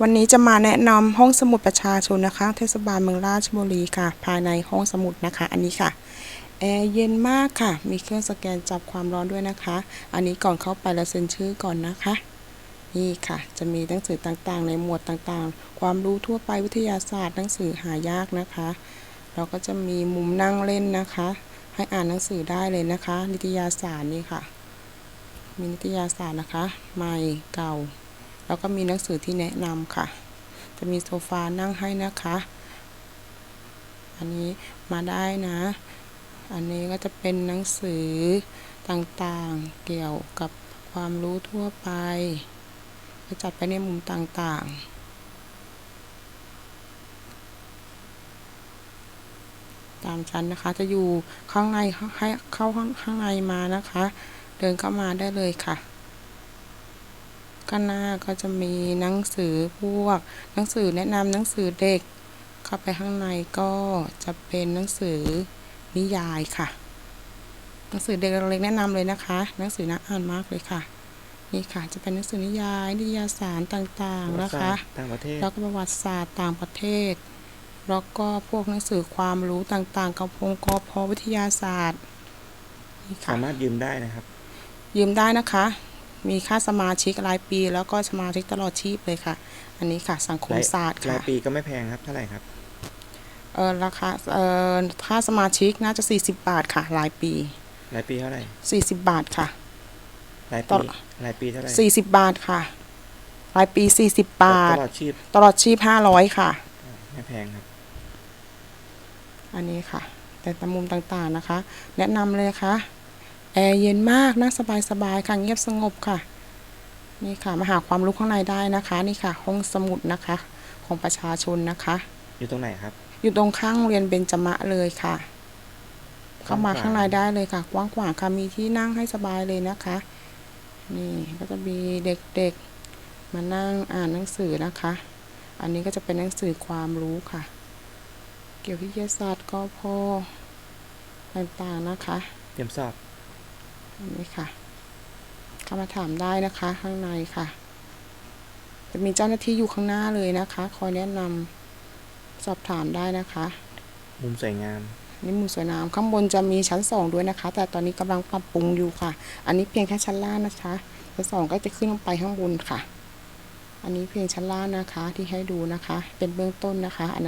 วันนี้จะมาแนะนำห้องสมุดประชาชนนะคะ เทศบาลเมืองราชบุรีค่ะ ภายในห้องสมุดนะคะ อันนี้ค่ะแอร์เย็นมากค่ะ มีเครื่องสแกนจับความร้อนด้วยนะคะ อันนี้ก่อนเข้าไปเราเซ็นชื่อก่อนนะคะ นี่ค่ะ จะมีหนังสือต่างๆ ในหมวดต่างๆ ความรู้ทั่วไปวิทยาศาสตร์หนังสือหายากนะคะ เราก็จะมีมุมนั่งเล่นนะคะ ให้อ่านหนังสือได้เลยนะคะ นิตยสารนี่ค่ะ มีนิตยสารนะคะ ใหม่เก่า แล้วก็มีหนังสือที่แนะนำค่ะ จะมีโซฟานั่งให้นะคะ อันนี้มาได้นะ อันนี้ก็จะเป็นหนังสือต่างๆเกี่ยวกับความรู้ทั่วไปก็จัดไปในมุมต่างๆตามชั้นนะคะ จะอยู่ข้างในให้เข้าข้างข้างในมานะคะ เดินเข้ามาได้เลยค่ะ ข้างหน้าก็จะมีหนังสือพวก หนังสือแนะนำหนังสือเด็ก เข้าไปข้างในก็จะเป็นหนังสือนิยายค่ะ หนังสือเด็กเล็กๆแนะนำเลยนะคะ หนังสือน่าอ่านมากเลยค่ะ นี่ค่ะจะเป็นหนังสือนิยายนิตยสารต่างๆนะคะต่างประเทศแล้วก็ประวัติศาสตร์ต่างประเทศแล้วก็พวกหนังสือความรู้ต่างๆกับพงกพวิทยาศาสตร์นี่ค่ะสามารถยืมได้นะครับ ยืมได้นะคะ มีค่าสมาชิกรายปี แล้วก็สมาชิกตลอดชีพเลยค่ะ อันนี้ค่ะ สังคมรายศาสตร์รายค่ะปีก็ไม่แพงครับเท่าไหร่ครับเออราคาเออค่าสมาชิกน่าจะ 40 บาทค่ะ รายปี รายปีเท่าไหร่ 40 บาทค่ะ รายต่ปีอรายปีเท่าไหร่40 บาทค่ะ รายปี 40 บาท ตลอดชีพตลอดชีพ500 ค่ะ ไม่แพงครับ อันนี้ค่ะ แต่ตามมุมต่างๆนะคะ แนะนำเลยค่ะ แอร์เย็นมากนั่งสบายๆค่ะเงียบสงบค่ะ นี่ค่ะมาหาความรู้ข้างในได้นะคะ นี่ค่ะ ห้องสมุดนะคะ ของประชาชนนะคะ อยู่ตรงไหนครับ อยู่ตรงข้างโรงเรียนเบญจมะเลยค่ะ เข้ามาข้างในได้เลยค่ะกว้างขวางค่ะมีที่นั่งให้สบายเลยนะคะ นี่ก็จะมีเด็กๆ มานั่งอ่านหนังสือนะคะ อันนี้ก็จะเป็นหนังสือความรู้ค่ะ เกี่ยวกับวิทยาศาสตร์ก็พอต่างๆนะคะ เตรียมสอบอั นนี้ค่ะเข้ามาถามได้นะคะ ข้างในค่ะ จะมีเจ้าหน้าที่อยู่ข้างหน้าเลยนะคะ คอยแนะนำสอบถามได้นะคะ มุมสวยงามนี่มุมสวยงามข้างบนจะมีชั้นสองด้วยนะคะ แต่ตอนนี้กำลังปรับปรุงอยู่ค่ะ อันนี้เพียงแค่ชั้นล่างนะคะชั้นสองก็จะขึ้นลงไปข้างบนค่ะ อันนี้เพียงชั้นล่างนะคะที่ให้ดูนะคะ เป็นเบื้องต้นนะคะอัน